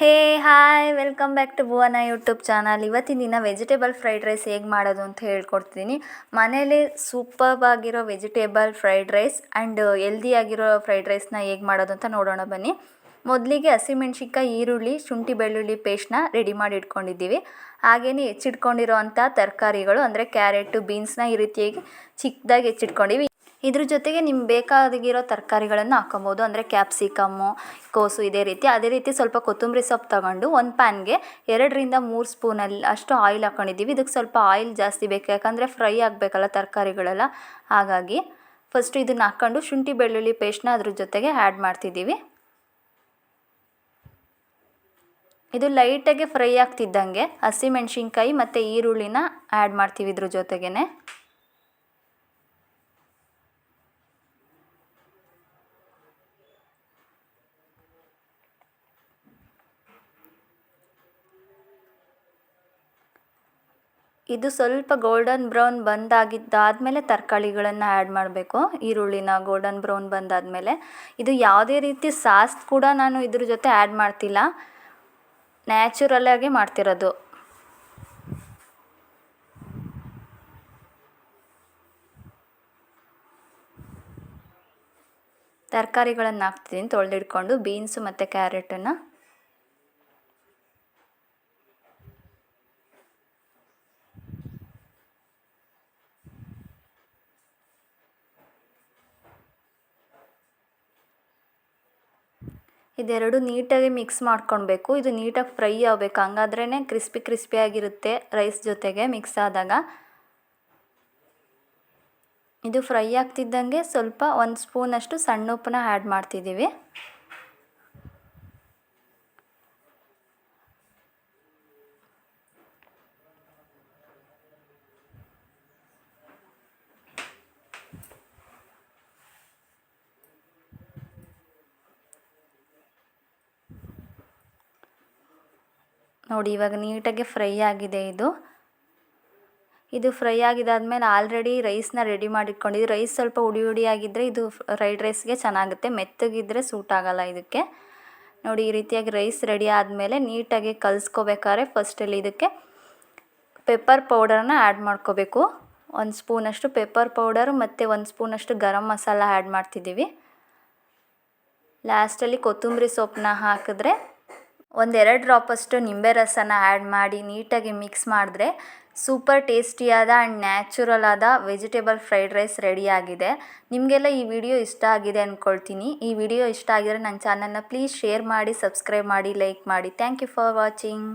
Hey, hi, welcome back to Bhuvana YouTube channel. ಇವತ್ತಿನ ದಿನ vegetable fried rice ಹೇಗೆ ಮಾಡೋದು ಅಂತ ಹೇಳ್ಕೊಡ್ತೀನಿ. ಮನೇಲಿ ಸೂಪರ್ ಆಗಿರೋ ವೆಜಿಟೇಬಲ್ ಫ್ರೈಡ್ ರೈಸ್ ಆ್ಯಂಡ್ ಎಲ್ದಿ ಆಗಿರೋ ಫ್ರೈಡ್ ರೈಸ್ನ ಹೇಗೆ ಮಾಡೋದು ಅಂತ ನೋಡೋಣ ಬನ್ನಿ. ಮೊದಲಿಗೆ ಹಸಿಮೆಣ್ಸಿನ್ಕಾಯಿ, ಈರುಳ್ಳಿ, ಶುಂಠಿ ಬೆಳ್ಳುಳ್ಳಿ ಪೇಸ್ಟ್ನ ರೆಡಿ ಮಾಡಿ ಇಟ್ಕೊಂಡಿದ್ದೀವಿ ಹಾಗೆಯೇ ಹೆಚ್ಚಿಟ್ಕೊಂಡಿರೋ ಅಂಥ ತರಕಾರಿಗಳು ಅಂದರೆ ಕ್ಯಾರೆಟು ಬೀನ್ಸ್ನ ಈ ರೀತಿಯಾಗಿ ಚಿಕ್ಕದಾಗಿ ಹೆಚ್ಚಿಟ್ಕೊಂಡಿವಿ. ಇದ್ರ ಜೊತೆಗೆ ನಿಮ್ಗೆ ಬೇಕಾಗಿರೋ ತರಕಾರಿಗಳನ್ನು ಹಾಕೊಬೋದು ಅಂದರೆ ಕ್ಯಾಪ್ಸಿಕಮ್ಮು ಕೋಸು ಇದೇ ರೀತಿ. ಅದೇ ರೀತಿ ಸ್ವಲ್ಪ ಕೊತ್ತಂಬರಿ ಸೊಪ್ಪು ತಗೊಂಡು ಒಂದು ಪ್ಯಾನ್ಗೆ ಎರಡರಿಂದ ಮೂರು ಸ್ಪೂನಲ್ಲಿ ಅಷ್ಟು ಆಯಿಲ್ ಹಾಕ್ಕೊಂಡಿದ್ದೀವಿ ಇದಕ್ಕೆ ಸ್ವಲ್ಪ ಆಯಿಲ್ ಜಾಸ್ತಿ ಬೇಕು. ಯಾಕಂದರೆ ಫ್ರೈ ಆಗಬೇಕಲ್ಲ ತರಕಾರಿಗಳೆಲ್ಲ. ಹಾಗಾಗಿ ಫಸ್ಟ್ ಇದನ್ನು ಹಾಕ್ಕೊಂಡು ಶುಂಠಿ, ಬೆಳ್ಳುಳ್ಳಿ ಪೇಸ್ಟ್ನ ಅದ್ರ ಜೊತೆಗೆ ಆ್ಯಡ್ ಮಾಡ್ತಿದ್ದೀವಿ. ಇದು ಲೈಟಾಗಿ ಫ್ರೈ ಆಗ್ತಿದ್ದಂಗೆ ಹಸಿಮೆಣ್ಸಿನ್ಕಾಯಿ ಮತ್ತು ಈರುಳ್ಳಿನ ಆ್ಯಡ್ ಮಾಡ್ತೀವಿ ಇದ್ರ ಜೊತೆಗೇ ಇದು ಸ್ವಲ್ಪ ಗೋಲ್ಡನ್ ಬ್ರೌನ್ ಬಂದಾಗಿದ್ದಾದಮೇಲೆ ತರಕಾರಿಗಳನ್ನು ಆ್ಯಡ್ ಮಾಡಬೇಕು. ಈರುಳ್ಳಿನ ಗೋಲ್ಡನ್ ಬ್ರೌನ್ ಬಂದಾದಮೇಲೆ. ಇದು ಯಾವುದೇ ರೀತಿ ಸಾಸ್ ಕೂಡ ನಾನು ಇದ್ರ ಜೊತೆ ಆ್ಯಡ್ ಮಾಡ್ತಿಲ್ಲ. ನ್ಯಾಚುರಲ್ಲಾಗಿ ಮಾಡ್ತಿರೋದು. ತರಕಾರಿಗಳನ್ನು ಹಾಕ್ತಿದ್ದೀನಿ ತೊಳೆದಿಟ್ಕೊಂಡು ಬೀನ್ಸು ಮತ್ತು ಕ್ಯಾರೆಟನ್ನು ಇದೆರಡು ನೀಟಾಗಿ ಮಿಕ್ಸ್ ಮಾಡ್ಕೊಳ್ಬೇಕು. ಇದು ನೀಟಾಗಿ ಫ್ರೈ ಆಗಬೇಕು. ಹಂಗಾದ್ರೇ ಕ್ರಿಸ್ಪಿ ಕ್ರಿಸ್ಪಿಯಾಗಿರುತ್ತೆ ರೈಸ್ ಜೊತೆಗೆ ಮಿಕ್ಸ್ ಆದಾಗ. ಇದು ಫ್ರೈ ಆಗ್ತಿದ್ದಂಗೆ ಸ್ವಲ್ಪ ಒಂದು ಸ್ಪೂನಷ್ಟು ಸಣ್ಣ ಉಪ್ಪನ್ನ ಆ್ಯಡ್ ಮಾಡ್ತಿದ್ದೀವಿ. ನೋಡಿ, ಇವಾಗ ನೀಟಾಗಿ ಫ್ರೈ ಆಗಿದೆ ಇದು. ಇದು ಫ್ರೈ ಆಗಿದಾದ್ಮೇಲೆ ಆಲ್ರೆಡಿ ರೈಸ್ನ ರೆಡಿ ಮಾಡಿಟ್ಕೊಂಡಿದ್ದು ರೈಸ್ ಸ್ವಲ್ಪ ಉಡಿ ಉಡಿ ಆಗಿದ್ದರೆ ಇದು ಫ್ರೈಡ್ ರೈಸ್ಗೆ ಚೆನ್ನಾಗುತ್ತೆ. ಮೆತ್ತಗಿದ್ರೆ ಸೂಟ್ ಆಗೋಲ್ಲ ಇದಕ್ಕೆ. ನೋಡಿ, ಈ ರೀತಿಯಾಗಿ ರೈಸ್ ರೆಡಿ ಆದಮೇಲೆ ನೀಟಾಗಿ ಕಲಿಸ್ಕೋಬೇಕಾದ್ರೆ ಫಸ್ಟಲ್ಲಿ ಇದಕ್ಕೆ ಪೆಪ್ಪರ್ ಪೌಡರ್ನ ಆ್ಯಡ್ ಮಾಡ್ಕೋಬೇಕು. ಒಂದು ಸ್ಪೂನಷ್ಟು ಪೆಪ್ಪರ್ ಪೌಡರ್ ಮತ್ತು ಒಂದು ಸ್ಪೂನಷ್ಟು ಗರಂ ಮಸಾಲ ಆ್ಯಡ್ ಮಾಡ್ತಿದ್ದೀವಿ. ಲಾಸ್ಟಲ್ಲಿ ಕೊತ್ತಂಬರಿ ಸೊಪ್ಪನ್ನ ಹಾಕಿದ್ರೆ ಒಂದೆರಡು ಡ್ರಾಪಷ್ಟು ನಿಂಬೆ ರಸನ ಆ್ಯಡ್ ಮಾಡಿ ನೀಟಾಗಿ ಮಿಕ್ಸ್ ಮಾಡಿದ್ರೆ ಸೂಪರ್ ಟೇಸ್ಟಿಯಾದ ಆ್ಯಂಡ್ ನ್ಯಾಚುರಲ್ ಆದ ವೆಜಿಟೇಬಲ್ ಫ್ರೈಡ್ ರೈಸ್ ರೆಡಿಯಾಗಿದೆ ನಿಮಗೆಲ್ಲ ಈ ವಿಡಿಯೋ ಇಷ್ಟ ಆಗಿದೆ ಅಂದ್ಕೊಳ್ತೀನಿ ಈ ವಿಡಿಯೋ ಇಷ್ಟ ಆಗಿದ್ರೆ ನನ್ನ ಚಾನಲ್ನ ಪ್ಲೀಸ್ ಶೇರ್ ಮಾಡಿ ಸಬ್ಸ್ಕ್ರೈಬ್ ಮಾಡಿ ಲೈಕ್ ಮಾಡಿ. Thank you for watching